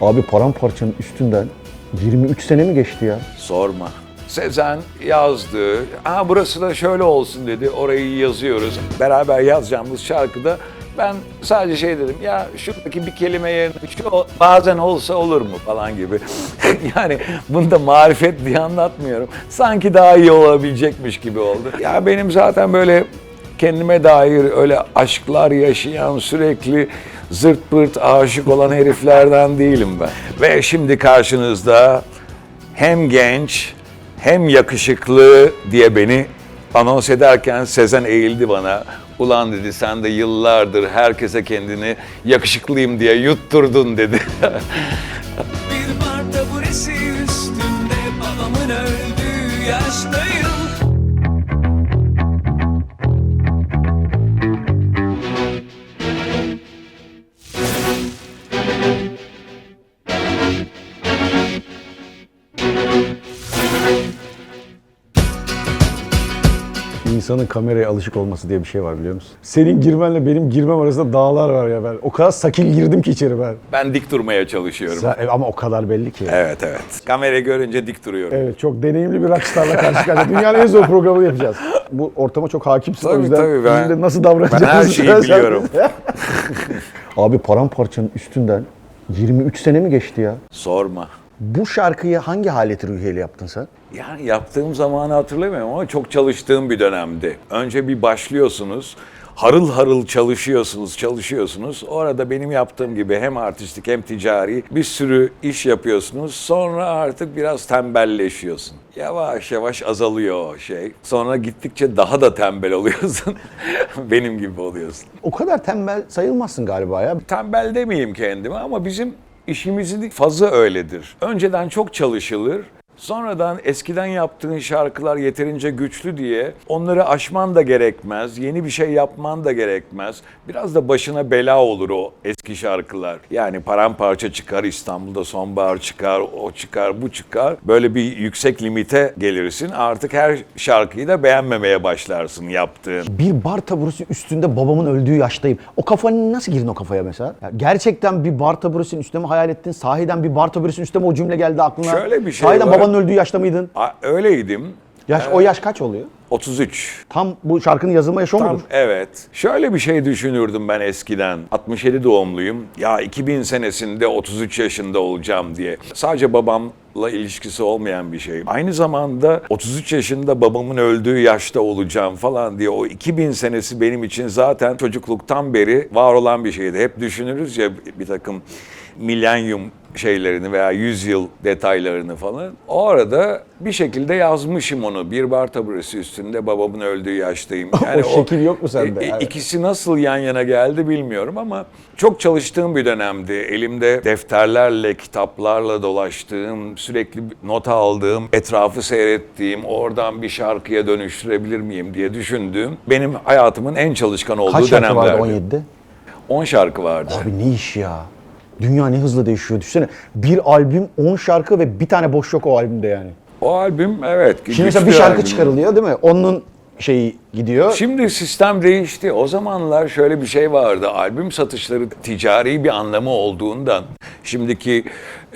Abi paramparçanın üstünden 23 sene mi geçti ya? Sorma. Sezen yazdı. Aha burası da şöyle olsun dedi. Orayı yazıyoruz. Beraber yazacağımız şarkıda ben sadece şey dedim ya şuradaki bir kelime yerine şu bazen olsa olur mu falan gibi. yani bunu da marifet diye anlatmıyorum. Sanki daha iyi olabilecekmiş gibi oldu. Ya benim zaten böyle kendime dair öyle aşklar yaşayan sürekli zırt pırt aşık olan heriflerden değilim ben. Ve şimdi karşınızda hem genç hem yakışıklı diye beni anons ederken Sezen eğildi bana. Ulan dedi sen de yıllardır herkese kendini yakışıklıyım diye yutturdun dedi. Bir bar taburesi üstünde babamın öldüğü yaştayım İnsanın kameraya alışık olması diye bir şey var biliyor musun? Senin girmenle benim girmem arasında dağlar var ya ben. O kadar sakil girdim ki içeri ben. ben dik durmaya çalışıyorum. Sen- ama o kadar belli ki. Evet evet. Kamerayı görünce dik duruyorum. Evet çok deneyimli bir rockstarla karşı karşıya. Dünyanın en zor programını yapacağız. Bu ortama çok hakimsin o Tabii, yüzden tabii, ben- nasıl davranacağız? ben her şeyi biliyorum. Abi paramparçanın üstünden 23 sene mi geçti ya? Sorma. Bu şarkıyı hangi haleti ruhiyeyle yaptın sen? Yani yaptığım zamanı hatırlamıyorum ama çok çalıştığım bir dönemdi. Önce bir başlıyorsunuz, harıl harıl çalışıyorsunuz, çalışıyorsunuz. Orada benim yaptığım gibi hem artistik hem ticari bir sürü iş yapıyorsunuz. Sonra artık biraz tembelleşiyorsun. Yavaş yavaş azalıyor o şey. Sonra gittikçe daha da tembel oluyorsun. benim gibi oluyorsun. O kadar tembel sayılmazsın galiba ya. Tembel demeyeyim kendime ama bizim işimizin fazla öyledir. Önceden çok çalışılır. Sonradan eskiden yaptığın şarkılar yeterince güçlü diye onları aşman da gerekmez, yeni bir şey yapman da gerekmez. Biraz da başına bela olur o eski şarkılar. Yani paramparça çıkar, İstanbul'da sonbahar çıkar, o çıkar, bu çıkar. Böyle bir yüksek limite gelirsin. Artık her şarkıyı da beğenmemeye başlarsın yaptığın. Bir bar taburusu üstünde babamın öldüğü yaştayım. O kafanın nasıl girdin o kafaya mesela? Ya gerçekten bir bar taburusunun üstüne mi hayal ettin? Sahiden bir bar taburusunun üstüne mi o cümle geldi aklına? Şöyle bir şey Sahiden var. babanın öldüğü yaşta mıydın? A- Öyleydim. Yaş, o yaş kaç oluyor? 33. Tam bu şarkının yazılma yaşı o Tam mudur? evet. Şöyle bir şey düşünürdüm ben eskiden. 67 doğumluyum. Ya 2000 senesinde 33 yaşında olacağım diye. Sadece babamla ilişkisi olmayan bir şey. Aynı zamanda 33 yaşında babamın öldüğü yaşta olacağım falan diye o 2000 senesi benim için zaten çocukluktan beri var olan bir şeydi. Hep düşünürüz ya bir takım milenyum şeylerini veya yüzyıl detaylarını falan. O arada bir şekilde yazmışım onu. Bir bar taburesi üstünde babamın öldüğü yaştayım. O şekil yok mu sende? E, e. İkisi nasıl yan yana geldi bilmiyorum ama çok çalıştığım bir dönemdi. Elimde defterlerle, kitaplarla dolaştığım, sürekli not aldığım, etrafı seyrettiğim, oradan bir şarkıya dönüştürebilir miyim diye düşündüğüm benim hayatımın en çalışkan olduğu Kaç şarkı vardı dönemlerdi. 17'de? 10 şarkı vardı. Abi ne iş ya? Dünya ne hızlı değişiyor. Düşünsene bir albüm 10 şarkı ve bir tane boş yok o albümde yani. O albüm evet. Şimdi mesela bir şarkı albüm. çıkarılıyor değil mi? Onun şeyi gidiyor. Şimdi sistem değişti. O zamanlar şöyle bir şey vardı. Albüm satışları ticari bir anlamı olduğundan şimdiki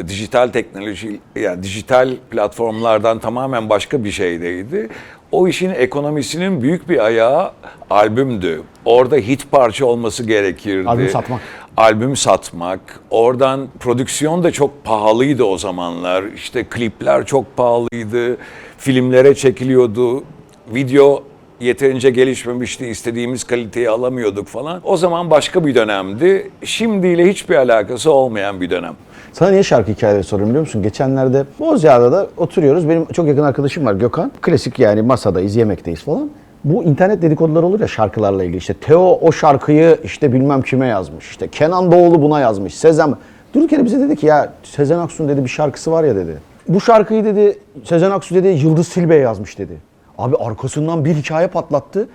dijital teknoloji yani dijital platformlardan tamamen başka bir şeydeydi. O işin ekonomisinin büyük bir ayağı albümdü. Orada hit parça olması gerekirdi. Albüm satmak. Albüm satmak. Oradan prodüksiyon da çok pahalıydı o zamanlar. İşte klipler çok pahalıydı. Filmlere çekiliyordu. Video yeterince gelişmemişti. istediğimiz kaliteyi alamıyorduk falan. O zaman başka bir dönemdi. Şimdiyle hiçbir alakası olmayan bir dönem. Sana niye şarkı hikayeleri soruyorum biliyor musun? Geçenlerde Bozcaada'da oturuyoruz. Benim çok yakın arkadaşım var Gökhan. Klasik yani masadayız, yemekteyiz falan. Bu internet dedikoduları olur ya şarkılarla ilgili. İşte Teo o şarkıyı işte bilmem kime yazmış. İşte Kenan Doğulu buna yazmış. Sezen Durduk yere bize dedi ki ya Sezen Aksu'nun dedi bir şarkısı var ya dedi. Bu şarkıyı dedi Sezen Aksu dedi Yıldız Silbe yazmış dedi. Abi arkasından bir hikaye patlattı.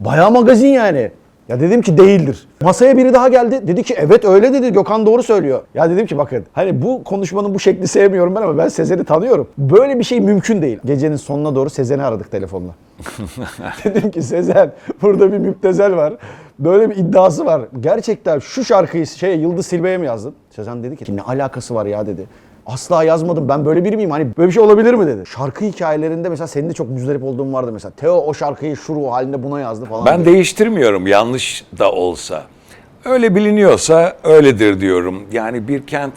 Bayağı magazin yani. Ya dedim ki değildir. Masaya biri daha geldi. Dedi ki evet öyle dedi. Gökhan doğru söylüyor. Ya dedim ki bakın hani bu konuşmanın bu şekli sevmiyorum ben ama ben Sezen'i tanıyorum. Böyle bir şey mümkün değil. Gecenin sonuna doğru Sezen'i aradık telefonla. Dedim ki Sezen burada bir müptezel var. Böyle bir iddiası var. Gerçekten şu şarkıyı şey Yıldız Silbe'ye mi yazdın? Sezen dedi ki ne alakası var ya dedi. Asla yazmadım. Ben böyle biri miyim? Hani böyle bir şey olabilir mi dedi. Şarkı hikayelerinde mesela senin de çok müzdarip olduğun vardı mesela. Teo o şarkıyı şu ruh halinde buna yazdı falan. Ben diye. değiştirmiyorum yanlış da olsa. Öyle biliniyorsa öyledir diyorum. Yani bir kent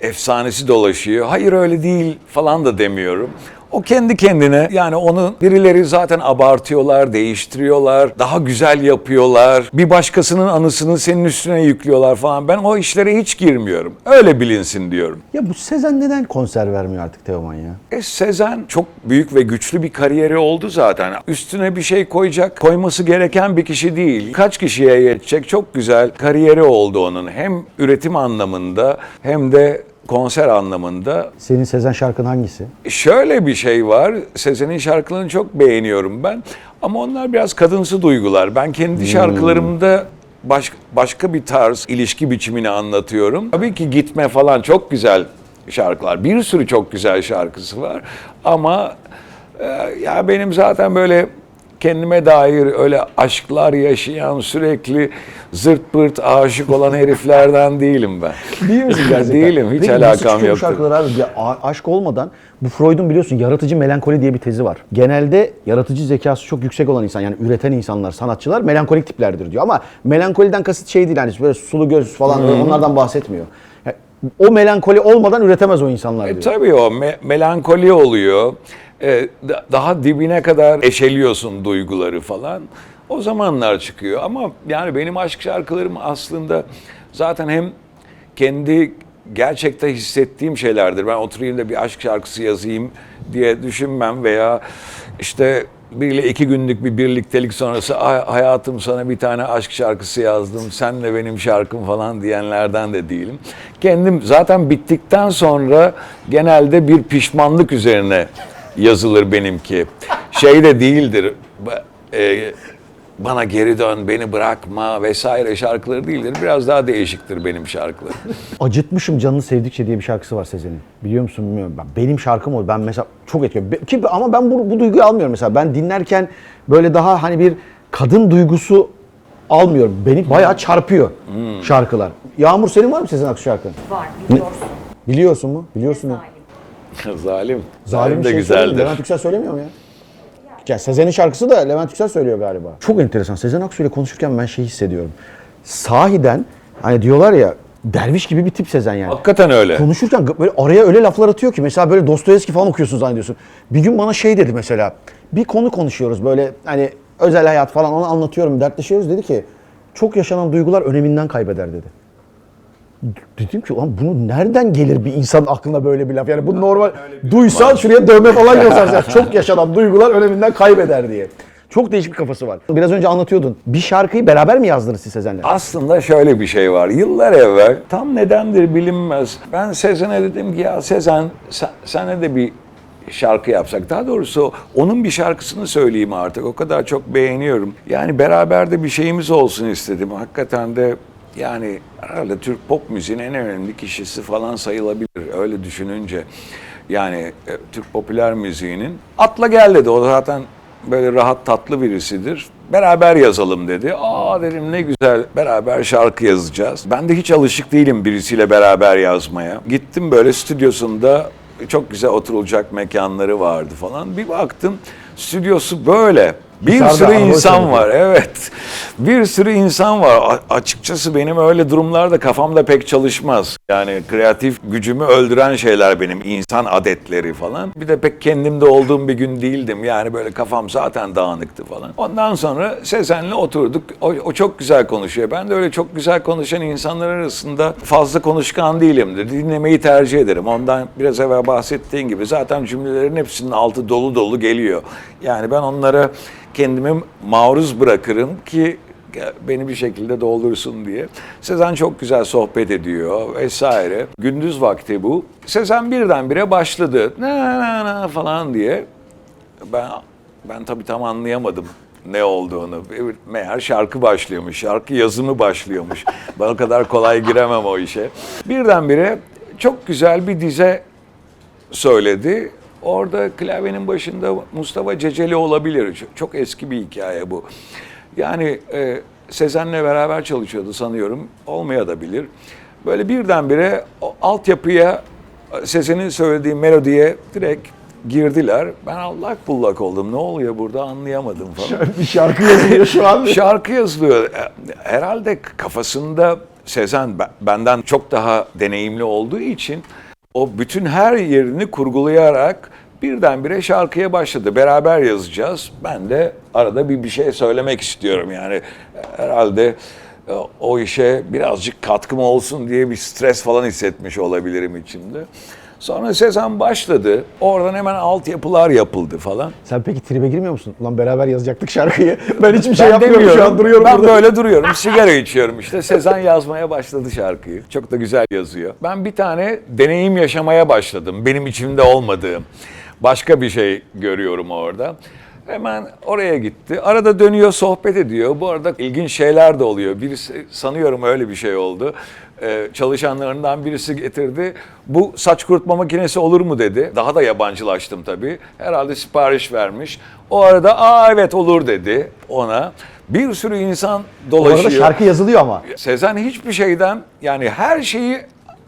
efsanesi dolaşıyor. Hayır öyle değil falan da demiyorum. O kendi kendine yani onu birileri zaten abartıyorlar, değiştiriyorlar, daha güzel yapıyorlar. Bir başkasının anısını senin üstüne yüklüyorlar falan. Ben o işlere hiç girmiyorum. Öyle bilinsin diyorum. Ya bu Sezen neden konser vermiyor artık Teoman ya? E Sezen çok büyük ve güçlü bir kariyeri oldu zaten. Üstüne bir şey koyacak, koyması gereken bir kişi değil. Kaç kişiye yetecek çok güzel kariyeri oldu onun. Hem üretim anlamında hem de konser anlamında. Senin Sezen şarkın hangisi? Şöyle bir şey var. Sezen'in şarkılarını çok beğeniyorum ben. Ama onlar biraz kadınsı duygular. Ben kendi şarkılarımda baş, başka bir tarz ilişki biçimini anlatıyorum. Tabii ki gitme falan çok güzel şarkılar. Bir sürü çok güzel şarkısı var. Ama e, ya benim zaten böyle kendime dair öyle aşklar yaşayan sürekli zırt pırt aşık olan heriflerden değilim ben. Değil misin gerçekten? Değilim, hiç Peki alakam yoktur. şarkılar abi? Ya, aşk olmadan bu Freud'un biliyorsun yaratıcı melankoli diye bir tezi var. Genelde yaratıcı zekası çok yüksek olan insan yani üreten insanlar, sanatçılar melankolik tiplerdir diyor. Ama melankoliden kasıt şey değil yani böyle sulu göz falan öyle onlardan bahsetmiyor. Yani o melankoli olmadan üretemez o insanlar diyor. E, tabii o me- melankoli oluyor. E, da- daha dibine kadar eşeliyorsun duyguları falan. O zamanlar çıkıyor ama yani benim aşk şarkılarım aslında zaten hem kendi gerçekten hissettiğim şeylerdir. Ben oturayım da bir aşk şarkısı yazayım diye düşünmem veya işte biriyle iki günlük bir birliktelik sonrası "Ay, hayatım sana bir tane aşk şarkısı yazdım, senle benim şarkım falan diyenlerden de değilim. Kendim zaten bittikten sonra genelde bir pişmanlık üzerine yazılır benimki. Şey de değildir. e, bana geri dön, beni bırakma vesaire şarkıları değildir. Biraz daha değişiktir benim şarkılarım. Acıtmışım canını sevdikçe diye bir şarkısı var Sezen'in. Biliyor musun bilmiyorum. Ben, benim şarkım o. Ben mesela çok etkiliyor. Ki, ama ben bu, bu duyguyu almıyorum mesela. Ben dinlerken böyle daha hani bir kadın duygusu almıyorum. Beni bayağı çarpıyor şarkılar. Yağmur senin var mı Sezen Aksu şarkın? Var biliyorsun. Biliyorsun mu? Biliyorsun mu? Zalim. Zalim. De şey güzeldir. Levent Yüksel söylemiyor mu ya? Ya Sezen'in şarkısı da Levent Yüksel söylüyor galiba. Çok enteresan. Sezen Aksu ile konuşurken ben şey hissediyorum. Sahiden hani diyorlar ya derviş gibi bir tip Sezen yani. Hakikaten öyle. Konuşurken böyle araya öyle laflar atıyor ki mesela böyle Dostoyevski falan okuyorsun zannediyorsun. Bir gün bana şey dedi mesela. Bir konu konuşuyoruz böyle hani özel hayat falan onu anlatıyorum dertleşiyoruz dedi ki çok yaşanan duygular öneminden kaybeder dedi. Dedim ki ulan bunu nereden gelir bir insan aklına böyle bir laf? Yani bu normal duysan şuraya dövme falan yazarsın. çok yaşanan duygular öneminden kaybeder diye. Çok değişik bir kafası var. Biraz önce anlatıyordun. Bir şarkıyı beraber mi yazdınız siz Sezen'le? Aslında şöyle bir şey var. Yıllar evvel tam nedendir bilinmez. Ben Sezen'e dedim ki ya Sezen sen, senle de bir şarkı yapsak. Daha doğrusu onun bir şarkısını söyleyeyim artık. O kadar çok beğeniyorum. Yani beraber de bir şeyimiz olsun istedim. Hakikaten de yani herhalde Türk pop müziğinin en önemli kişisi falan sayılabilir öyle düşününce. Yani e, Türk popüler müziğinin. Atla gel dedi. O zaten böyle rahat tatlı birisidir. Beraber yazalım dedi. Aa dedim ne güzel beraber şarkı yazacağız. Ben de hiç alışık değilim birisiyle beraber yazmaya. Gittim böyle stüdyosunda çok güzel oturulacak mekanları vardı falan. Bir baktım stüdyosu böyle. Bir Dışarıda sürü insan var evet. Bir sürü insan var. A- açıkçası benim öyle durumlarda kafamda pek çalışmaz. Yani kreatif gücümü öldüren şeyler benim. insan adetleri falan. Bir de pek kendimde olduğum bir gün değildim. Yani böyle kafam zaten dağınıktı falan. Ondan sonra Sezen'le oturduk. O, o çok güzel konuşuyor. Ben de öyle çok güzel konuşan insanlar arasında fazla konuşkan değilimdir. Dinlemeyi tercih ederim. Ondan biraz evvel bahsettiğin gibi zaten cümlelerin hepsinin altı dolu dolu geliyor. Yani ben onlara kendimi maruz bırakırım ki beni bir şekilde doldursun diye. Sezen çok güzel sohbet ediyor vesaire. Gündüz vakti bu. Sezen birdenbire başladı. Na na na falan diye. Ben ben tabii tam anlayamadım ne olduğunu. Meğer şarkı başlıyormuş, şarkı yazımı başlıyormuş. Ben o kadar kolay giremem o işe. Birdenbire çok güzel bir dize söyledi. Orada klavyenin başında Mustafa Ceceli olabilir. Çok, eski bir hikaye bu. Yani e, Sezen'le beraber çalışıyordu sanıyorum. Olmaya da bilir. Böyle birdenbire altyapıya Sezen'in söylediği melodiye direkt girdiler. Ben allak bullak oldum. Ne oluyor burada anlayamadım falan. bir şarkı yazılıyor şu an. Şarkı yazılıyor. Herhalde kafasında Sezen be- benden çok daha deneyimli olduğu için o bütün her yerini kurgulayarak birdenbire şarkıya başladı. Beraber yazacağız. Ben de arada bir bir şey söylemek istiyorum. Yani herhalde e, o işe birazcık katkım olsun diye bir stres falan hissetmiş olabilirim içimde. Sonra Sezen başladı. Oradan hemen altyapılar yapıldı falan. Sen peki tribe girmiyor musun? Ulan beraber yazacaktık şarkıyı. Ben hiçbir şey Ben yapmıyorum şu demiyorum. an duruyorum ben burada. böyle duruyorum. Sigara içiyorum işte. Sezen yazmaya başladı şarkıyı. Çok da güzel yazıyor. Ben bir tane deneyim yaşamaya başladım. Benim içimde olmadığım. Başka bir şey görüyorum orada. Hemen oraya gitti. Arada dönüyor sohbet ediyor. Bu arada ilginç şeyler de oluyor. Birisi sanıyorum öyle bir şey oldu. Ee, çalışanlarından birisi getirdi. Bu saç kurutma makinesi olur mu dedi. Daha da yabancılaştım tabii. Herhalde sipariş vermiş. O arada aa evet olur dedi ona. Bir sürü insan Bu arada dolaşıyor. şarkı yazılıyor ama. Sezen hiçbir şeyden yani her şeyi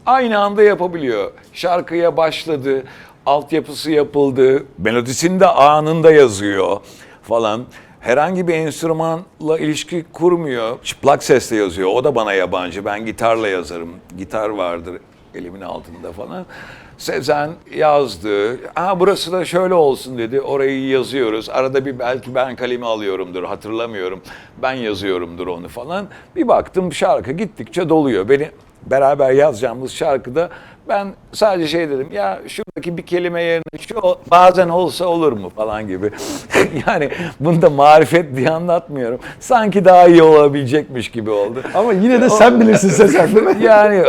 aynı anda yapabiliyor. Şarkıya başladı, altyapısı yapıldı, melodisini de anında yazıyor falan. Herhangi bir enstrümanla ilişki kurmuyor. Çıplak sesle yazıyor. O da bana yabancı. Ben gitarla yazarım. Gitar vardır elimin altında falan. Sezen yazdı. Aa burası da şöyle olsun dedi. Orayı yazıyoruz. Arada bir belki ben kalemi alıyorumdur. Hatırlamıyorum. Ben yazıyorumdur onu falan. Bir baktım şarkı gittikçe doluyor. Beni beraber yazacağımız şarkıda ben sadece şey dedim ya şuradaki bir kelime yerine şu bazen olsa olur mu falan gibi. yani bunu da marifet diye anlatmıyorum. Sanki daha iyi olabilecekmiş gibi oldu. Ama yine de sen bilirsin Sezen değil mi? Yani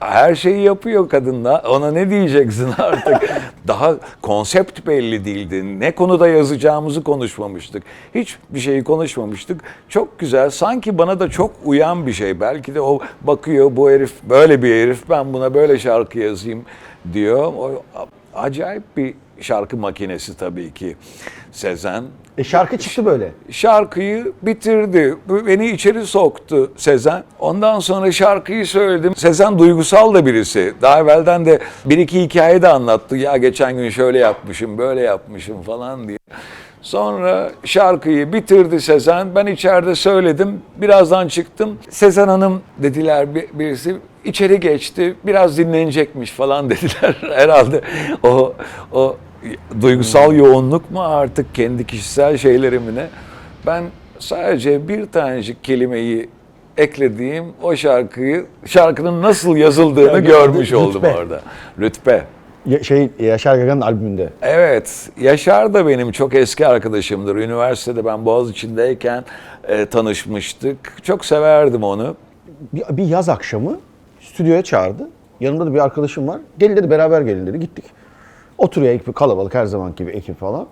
her şeyi yapıyor kadınla. Ona ne diyeceksin artık? Daha konsept belli değildi. Ne konuda yazacağımızı konuşmamıştık. Hiçbir şeyi konuşmamıştık. Çok güzel. Sanki bana da çok uyan bir şey. Belki de o bakıyor bu herif böyle bir herif. Ben buna böyle şarkı yazayım diyor. O acayip bir şarkı makinesi tabii ki Sezen E şarkı çıktı böyle. şarkıyı bitirdi. Beni içeri soktu Sezen. Ondan sonra şarkıyı söyledim. Sezen duygusal da birisi. Daha evvelden de bir iki hikaye de anlattı. Ya geçen gün şöyle yapmışım, böyle yapmışım falan diye. Sonra şarkıyı bitirdi Sezen. Ben içeride söyledim. Birazdan çıktım. Sezen Hanım dediler bir- birisi. içeri geçti. Biraz dinlenecekmiş falan dediler. Herhalde o o duygusal yoğunluk mu artık kendi kişisel şeylerim ne? Ben sadece bir tanecik kelimeyi eklediğim o şarkıyı, şarkının nasıl yazıldığını Ya, görmüş Lütfe. oldum orada. Lütfe. Şey Yaşar Gaga'nın albümünde. Evet, Yaşar da benim çok eski arkadaşımdır. Üniversitede ben Boğaziçi'ndeyken e, tanışmıştık. Çok severdim onu. Bir, bir yaz akşamı stüdyoya çağırdı. Yanımda da bir arkadaşım var. Gelin dedi beraber gelin dedi. Gittik. Oturuyor ekip kalabalık her zaman gibi ekip falan.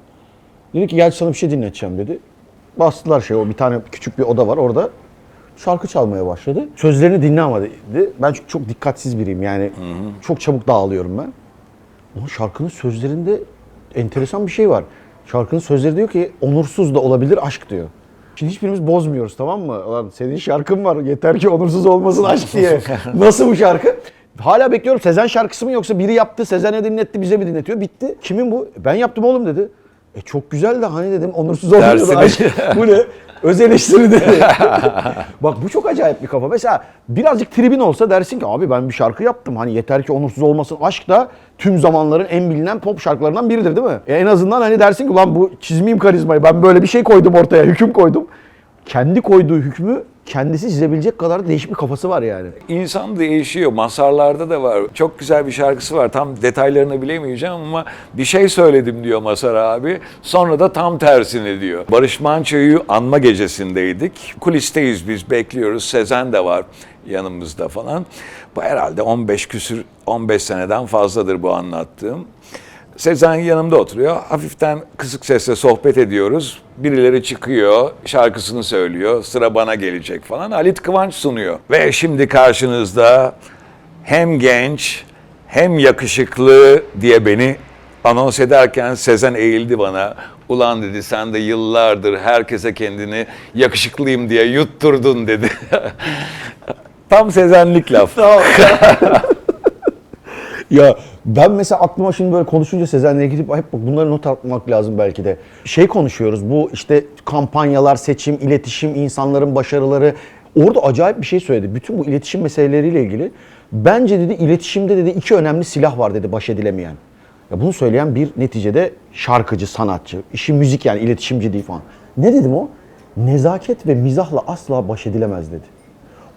Dedi ki gel sana bir şey dinleteceğim dedi. Bastılar şey o bir tane küçük bir oda var orada. Şarkı çalmaya başladı. Sözlerini dinle ama dedi. Ben çok, çok dikkatsiz biriyim yani. Çok çabuk dağılıyorum ben. Ama şarkının sözlerinde enteresan bir şey var. Şarkının sözleri diyor ki onursuz da olabilir aşk diyor. Şimdi hiçbirimiz bozmuyoruz tamam mı? Ulan senin şarkın var yeter ki onursuz olmasın aşk diye. Nasıl bu şarkı? Hala bekliyorum Sezen şarkısı mı yoksa biri yaptı Sezen'e dinletti bize mi dinletiyor? Bitti. Kimin bu? Ben yaptım oğlum dedi. E çok güzel de hani dedim onursuz olmuyor aşk. bu ne? Öz eleştiri dedi. Bak bu çok acayip bir kafa. Mesela birazcık tribin olsa dersin ki abi ben bir şarkı yaptım. Hani yeter ki onursuz olmasın. Aşk da tüm zamanların en bilinen pop şarkılarından biridir değil mi? E en azından hani dersin ki ulan bu çizmeyeyim karizmayı. Ben böyle bir şey koydum ortaya. Hüküm koydum. Kendi koyduğu hükmü kendisi çizebilecek kadar da değişik bir kafası var yani. İnsan değişiyor. Masarlarda da var. Çok güzel bir şarkısı var. Tam detaylarını bilemeyeceğim ama bir şey söyledim diyor Masar abi. Sonra da tam tersini diyor. Barış Manço'yu anma gecesindeydik. Kulisteyiz biz bekliyoruz. Sezen de var yanımızda falan. Bu herhalde 15 küsür 15 seneden fazladır bu anlattığım. Sezen yanımda oturuyor. Hafiften kısık sesle sohbet ediyoruz. Birileri çıkıyor, şarkısını söylüyor. Sıra bana gelecek falan. Halit Kıvanç sunuyor. Ve şimdi karşınızda hem genç hem yakışıklı diye beni anons ederken Sezen eğildi bana. Ulan dedi sen de yıllardır herkese kendini yakışıklıyım diye yutturdun dedi. Tam Sezenlik laf. Ya ben mesela aklıma şimdi böyle konuşunca Sezen'le gidip hep bunları not atmak lazım belki de. Şey konuşuyoruz bu işte kampanyalar, seçim, iletişim, insanların başarıları. Orada acayip bir şey söyledi. Bütün bu iletişim meseleleriyle ilgili. Bence dedi iletişimde dedi iki önemli silah var dedi baş edilemeyen. Ya bunu söyleyen bir neticede şarkıcı, sanatçı. işi müzik yani iletişimci değil falan. Ne dedim o? Nezaket ve mizahla asla baş edilemez dedi.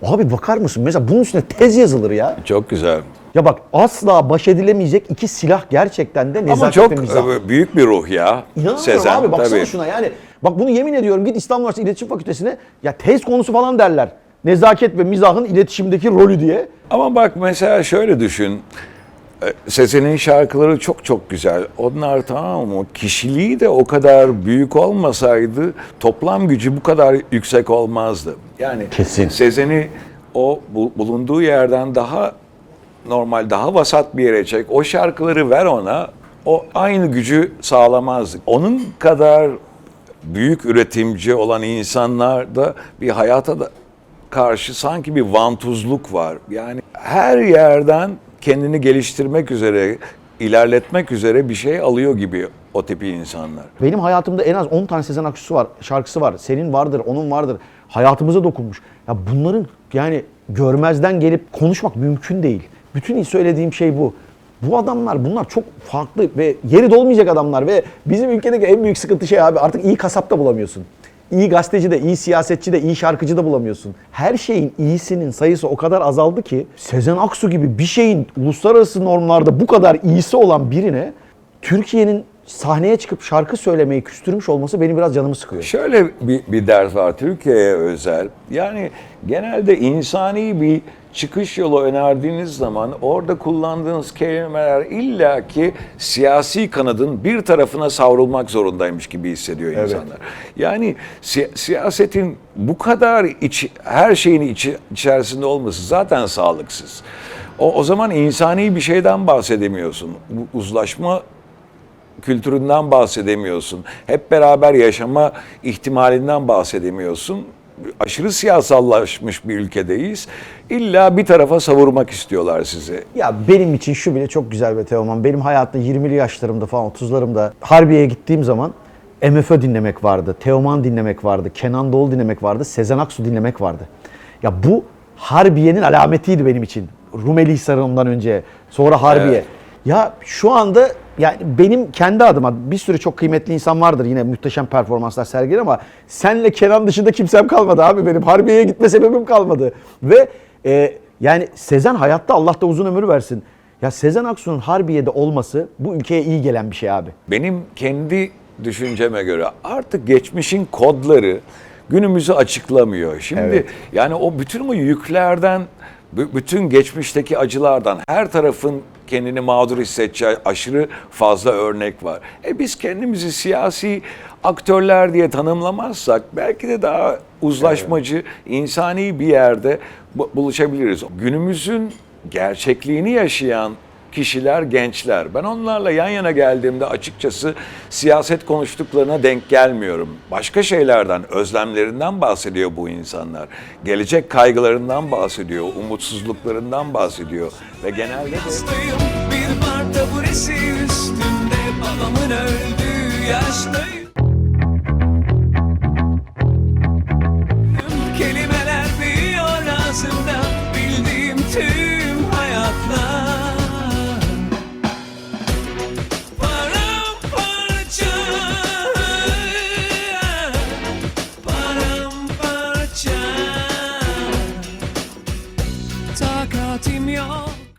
Abi bakar mısın? Mesela bunun üstüne tez yazılır ya. Çok güzel. Ya bak asla baş edilemeyecek iki silah gerçekten de nezaket Ama çok ve e, büyük bir ruh ya. İnanamıyorum Sezen abi baksana tabii. şuna yani. Bak bunu yemin ediyorum git İstanbul Üniversitesi İletişim Fakültesine ya tez konusu falan derler. Nezaket ve mizahın iletişimdeki rolü diye. Ama bak mesela şöyle düşün. E, Sezen'in şarkıları çok çok güzel. Onlar tamam mı? Kişiliği de o kadar büyük olmasaydı toplam gücü bu kadar yüksek olmazdı. Yani Kesin. Sezen'i o bu- bulunduğu yerden daha normal, daha vasat bir yere çek. O şarkıları ver ona. O aynı gücü sağlamazdı. Onun kadar büyük üretimci olan insanlarda bir hayata da karşı sanki bir vantuzluk var. Yani her yerden kendini geliştirmek üzere, ilerletmek üzere bir şey alıyor gibi o tipi insanlar. Benim hayatımda en az 10 tane Sezen Aksu var, şarkısı var. Senin vardır, onun vardır. Hayatımıza dokunmuş. Ya bunların yani görmezden gelip konuşmak mümkün değil. Bütün söylediğim şey bu. Bu adamlar bunlar çok farklı ve yeri dolmayacak adamlar ve bizim ülkedeki en büyük sıkıntı şey abi artık iyi kasap da bulamıyorsun. İyi gazeteci de, iyi siyasetçi de, iyi şarkıcı da bulamıyorsun. Her şeyin iyisinin sayısı o kadar azaldı ki Sezen Aksu gibi bir şeyin uluslararası normlarda bu kadar iyisi olan birine Türkiye'nin sahneye çıkıp şarkı söylemeyi küstürmüş olması benim biraz canımı sıkıyor. Şöyle bir, bir ders var Türkiye'ye özel. Yani genelde insani bir çıkış yolu önerdiğiniz zaman orada kullandığınız kelimeler illaki siyasi kanadın bir tarafına savrulmak zorundaymış gibi hissediyor insanlar. Yani si- siyasetin bu kadar iç, her şeyin içi, içerisinde olması zaten sağlıksız. O, o zaman insani bir şeyden bahsedemiyorsun. Bu uzlaşma kültüründen bahsedemiyorsun. Hep beraber yaşama ihtimalinden bahsedemiyorsun. Aşırı siyasallaşmış bir ülkedeyiz. İlla bir tarafa savurmak istiyorlar sizi. Ya benim için şu bile çok güzel be Teoman. Benim hayatta 20'li yaşlarımda falan 30'larımda Harbiye'ye gittiğim zaman MFÖ dinlemek vardı, Teoman dinlemek vardı, Kenan Doğulu dinlemek vardı, Sezen Aksu dinlemek vardı. Ya bu Harbiye'nin alametiydi benim için. Rumeli Hisarı ondan önce, sonra Harbiye. Evet. Ya şu anda yani benim kendi adıma bir sürü çok kıymetli insan vardır yine muhteşem performanslar sergiler ama senle Kenan dışında kimsem kalmadı abi benim Harbiye'ye gitme sebebim kalmadı. Ve e, yani Sezen hayatta Allah da uzun ömür versin. Ya Sezen Aksu'nun Harbiye'de olması bu ülkeye iyi gelen bir şey abi. Benim kendi düşünceme göre artık geçmişin kodları günümüzü açıklamıyor. Şimdi Evet. yani o bütün bu yüklerden, bütün geçmişteki acılardan her tarafın kendini mağdur hissedeceği aşırı fazla örnek var. E biz kendimizi siyasi aktörler diye tanımlamazsak belki de daha uzlaşmacı, insani bir yerde bu- buluşabiliriz. Günümüzün gerçekliğini yaşayan kişiler gençler. Ben onlarla yan yana geldiğimde açıkçası siyaset konuştuklarına denk gelmiyorum. Başka şeylerden, özlemlerinden bahsediyor bu insanlar. Gelecek kaygılarından bahsediyor, umutsuzluklarından bahsediyor ve genelde de... Bir üstünde babamın öldüğü yaştayım